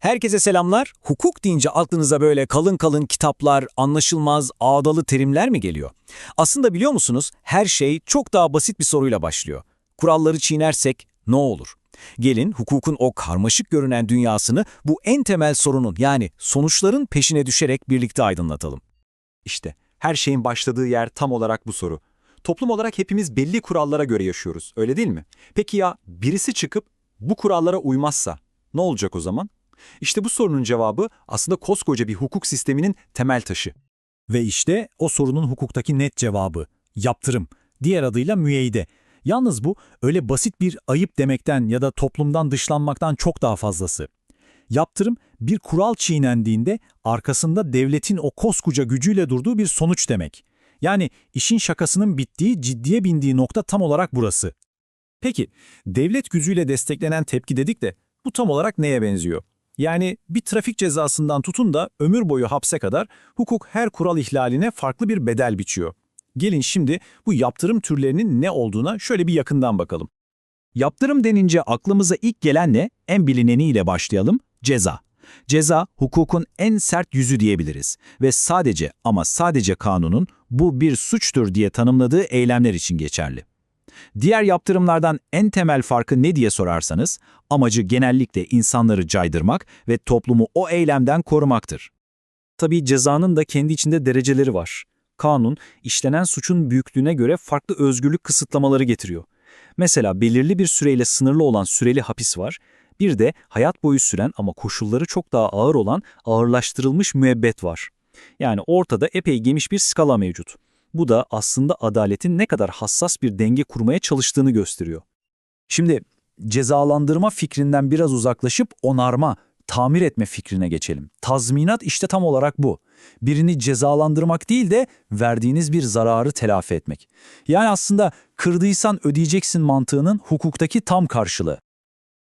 Herkese selamlar. Hukuk deyince aklınıza böyle kalın kalın kitaplar, anlaşılmaz, ağdalı terimler mi geliyor? Aslında biliyor musunuz her şey çok daha basit bir soruyla başlıyor. Kuralları çiğnersek ne olur? Gelin hukukun o karmaşık görünen dünyasını bu en temel sorunun yani sonuçların peşine düşerek birlikte aydınlatalım. İşte her şeyin başladığı yer tam olarak bu soru. Toplum olarak hepimiz belli kurallara göre yaşıyoruz, öyle değil mi? Peki ya birisi çıkıp bu kurallara uymazsa ne olacak o zaman? İşte bu sorunun cevabı aslında koskoca bir hukuk sisteminin temel taşı. Ve işte o sorunun hukuktaki net cevabı. Yaptırım. Diğer adıyla müeyyide. Yalnız bu öyle basit bir ayıp demekten ya da toplumdan dışlanmaktan çok daha fazlası. Yaptırım bir kural çiğnendiğinde arkasında devletin o koskoca gücüyle durduğu bir sonuç demek. Yani işin şakasının bittiği, ciddiye bindiği nokta tam olarak burası. Peki, devlet gücüyle desteklenen tepki dedik de bu tam olarak neye benziyor? Yani bir trafik cezasından tutun da ömür boyu hapse kadar hukuk her kural ihlaline farklı bir bedel biçiyor. Gelin şimdi bu yaptırım türlerinin ne olduğuna şöyle bir yakından bakalım. Yaptırım denince aklımıza ilk gelen ne? En bilineniyle başlayalım. Ceza. Ceza, hukukun en sert yüzü diyebiliriz ve sadece ama sadece kanunun bu bir suçtur diye tanımladığı eylemler için geçerli. Diğer yaptırımlardan en temel farkı ne diye sorarsanız, amacı genellikle insanları caydırmak ve toplumu o eylemden korumaktır. Tabii cezanın da kendi içinde dereceleri var. Kanun, işlenen suçun büyüklüğüne göre farklı özgürlük kısıtlamaları getiriyor. Mesela belirli bir süreyle sınırlı olan süreli hapis var, bir de hayat boyu süren ama koşulları çok daha ağır olan ağırlaştırılmış müebbet var. Yani ortada epey geniş bir skala mevcut. Bu da aslında adaletin ne kadar hassas bir denge kurmaya çalıştığını gösteriyor. Şimdi cezalandırma fikrinden biraz uzaklaşıp onarma, tamir etme fikrine geçelim. Tazminat işte tam olarak bu. Birini cezalandırmak değil de verdiğiniz bir zararı telafi etmek. Yani aslında kırdıysan ödeyeceksin mantığının hukuktaki tam karşılığı.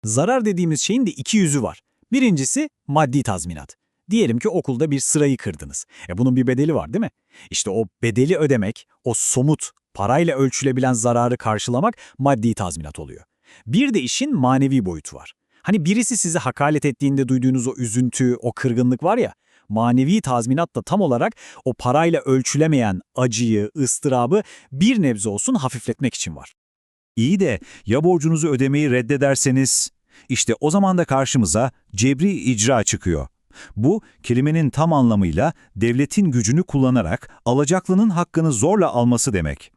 Zarar dediğimiz şeyin de iki yüzü var. Birincisi maddi tazminat. Diyelim ki okulda bir sırayı kırdınız. E bunun bir bedeli var değil mi? İşte o bedeli ödemek, o somut, parayla ölçülebilen zararı karşılamak maddi tazminat oluyor. Bir de işin manevi boyutu var. Hani birisi sizi hakaret ettiğinde duyduğunuz o üzüntü, o kırgınlık var ya, manevi tazminat da tam olarak o parayla ölçülemeyen acıyı, ıstırabı bir nebze olsun hafifletmek için var. İyi de ya borcunuzu ödemeyi reddederseniz? İşte o zaman da karşımıza cebri icra çıkıyor. Bu, kelimenin tam anlamıyla devletin gücünü kullanarak alacaklının hakkını zorla alması demek.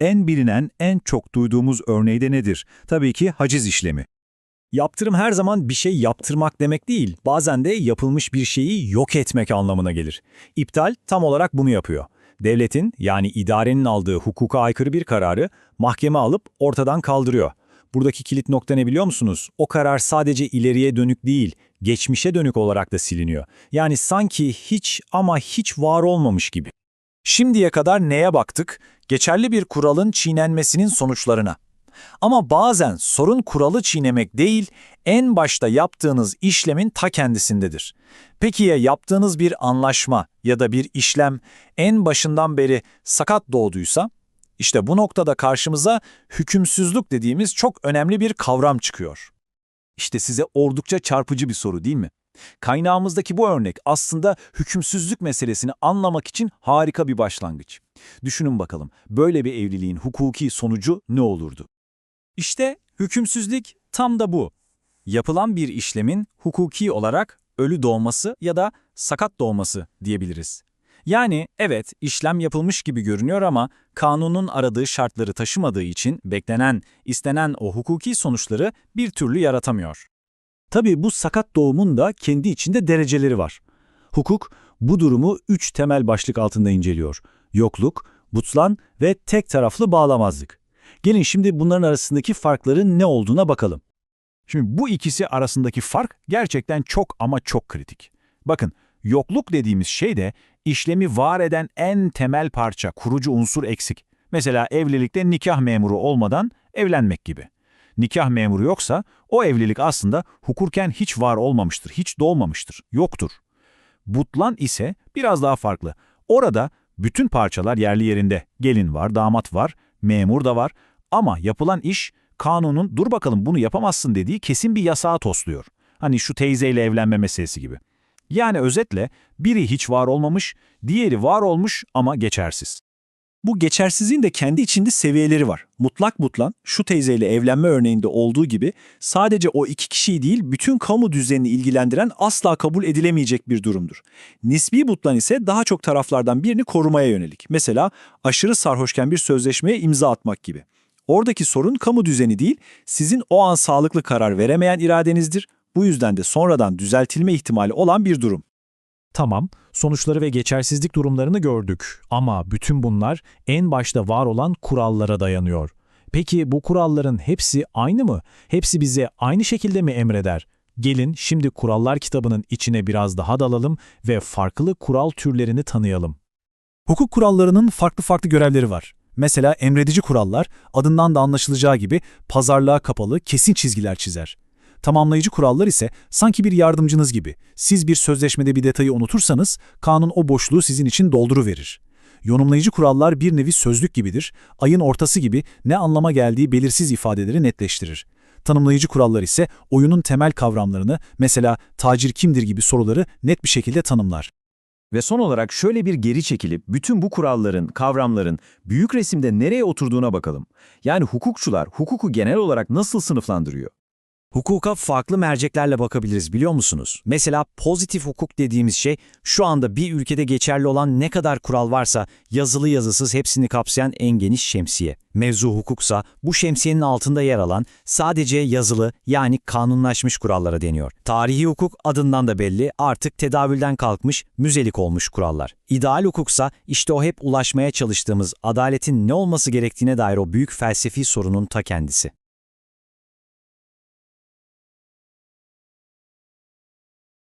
En bilinen, en çok duyduğumuz örneği de nedir? Tabii ki haciz işlemi. Yaptırım her zaman bir şey yaptırmak demek değil, bazen de yapılmış bir şeyi yok etmek anlamına gelir. İptal tam olarak bunu yapıyor. Devletin yani idarenin aldığı hukuka aykırı bir kararı mahkeme alıp ortadan kaldırıyor. Buradaki kilit nokta ne biliyor musunuz? O karar sadece ileriye dönük değil, geçmişe dönük olarak da siliniyor. Yani sanki hiç ama hiç var olmamış gibi. Şimdiye kadar neye baktık? Geçerli bir kuralın çiğnenmesinin sonuçlarına. Ama bazen sorun kuralı çiğnemek değil, en başta yaptığınız işlemin ta kendisindedir. Peki ya yaptığınız bir anlaşma ya da bir işlem en başından beri sakat doğduysa? İşte bu noktada karşımıza hükümsüzlük dediğimiz çok önemli bir kavram çıkıyor. İşte size oldukça çarpıcı bir soru değil mi? Kaynağımızdaki bu örnek aslında hükümsüzlük meselesini anlamak için harika bir başlangıç. Düşünün bakalım, böyle bir evliliğin hukuki sonucu ne olurdu? İşte hükümsüzlük tam da bu. Yapılan bir işlemin hukuki olarak ölü doğması ya da sakat doğması diyebiliriz. Yani evet işlem yapılmış gibi görünüyor ama kanunun aradığı şartları taşımadığı için beklenen, istenen o hukuki sonuçları bir türlü yaratamıyor. Tabii bu sakat doğumun da kendi içinde dereceleri var. Hukuk bu durumu üç temel başlık altında inceliyor. Yokluk, butlan ve tek taraflı bağlamazlık. Gelin şimdi bunların arasındaki farkların ne olduğuna bakalım. Şimdi bu ikisi arasındaki fark gerçekten çok ama çok kritik. Bakın, yokluk dediğimiz şey de işlemi var eden en temel parça, kurucu unsur eksik. Mesela evlilikte nikah memuru olmadan evlenmek gibi. Nikah memuru yoksa o evlilik aslında hukuken hiç var olmamıştır, hiç doğmamıştır, yoktur. Butlan ise biraz daha farklı. Orada bütün parçalar yerli yerinde. Gelin var, damat var, memur da var ama yapılan iş kanunun dur bakalım bunu yapamazsın dediği kesin bir yasağı tosluyor. Hani şu teyzeyle evlenme meselesi gibi. Yani özetle biri hiç var olmamış, diğeri var olmuş ama geçersiz. Bu geçersizliğin de kendi içinde seviyeleri var. Mutlak butlan, şu teyzeyle evlenme örneğinde olduğu gibi sadece o iki kişiyi değil bütün kamu düzenini ilgilendiren asla kabul edilemeyecek bir durumdur. Nisbi butlan ise daha çok taraflardan birini korumaya yönelik. Mesela aşırı sarhoşken bir sözleşmeye imza atmak gibi. Oradaki sorun kamu düzeni değil, sizin o an sağlıklı karar veremeyen iradenizdir. Bu yüzden de sonradan düzeltilme ihtimali olan bir durum. Tamam, sonuçları ve geçersizlik durumlarını gördük ama bütün bunlar en başta var olan kurallara dayanıyor. Peki bu kuralların hepsi aynı mı? Hepsi bize aynı şekilde mi emreder? Gelin şimdi kurallar kitabının içine biraz daha dalalım ve farklı kural türlerini tanıyalım. Hukuk kurallarının farklı farklı görevleri var. Mesela emredici kurallar adından da anlaşılacağı gibi pazarlığa kapalı kesin çizgiler çizer. Tamamlayıcı kurallar ise sanki bir yardımcınız gibi. Siz bir sözleşmede bir detayı unutursanız kanun o boşluğu sizin için dolduruverir. Yorumlayıcı kurallar bir nevi sözlük gibidir. Ayın ortası gibi ne anlama geldiği belirsiz ifadeleri netleştirir. Tanımlayıcı kurallar ise oyunun temel kavramlarını, mesela tacir kimdir gibi soruları net bir şekilde tanımlar. Ve son olarak şöyle bir geri çekilip bütün bu kuralların, kavramların büyük resimde nereye oturduğuna bakalım. Yani hukukçular hukuku genel olarak nasıl sınıflandırıyor? Hukuka farklı merceklerle bakabiliriz biliyor musunuz? Mesela pozitif hukuk dediğimiz şey şu anda bir ülkede geçerli olan ne kadar kural varsa yazılı yazısız hepsini kapsayan en geniş şemsiye. Mevzu hukuksa bu şemsiyenin altında yer alan sadece yazılı yani kanunlaşmış kurallara deniyor. Tarihi hukuk adından da belli artık tedavülden kalkmış müzelik olmuş kurallar. İdeal hukuksa işte o hep ulaşmaya çalıştığımız adaletin ne olması gerektiğine dair o büyük felsefi sorunun ta kendisi.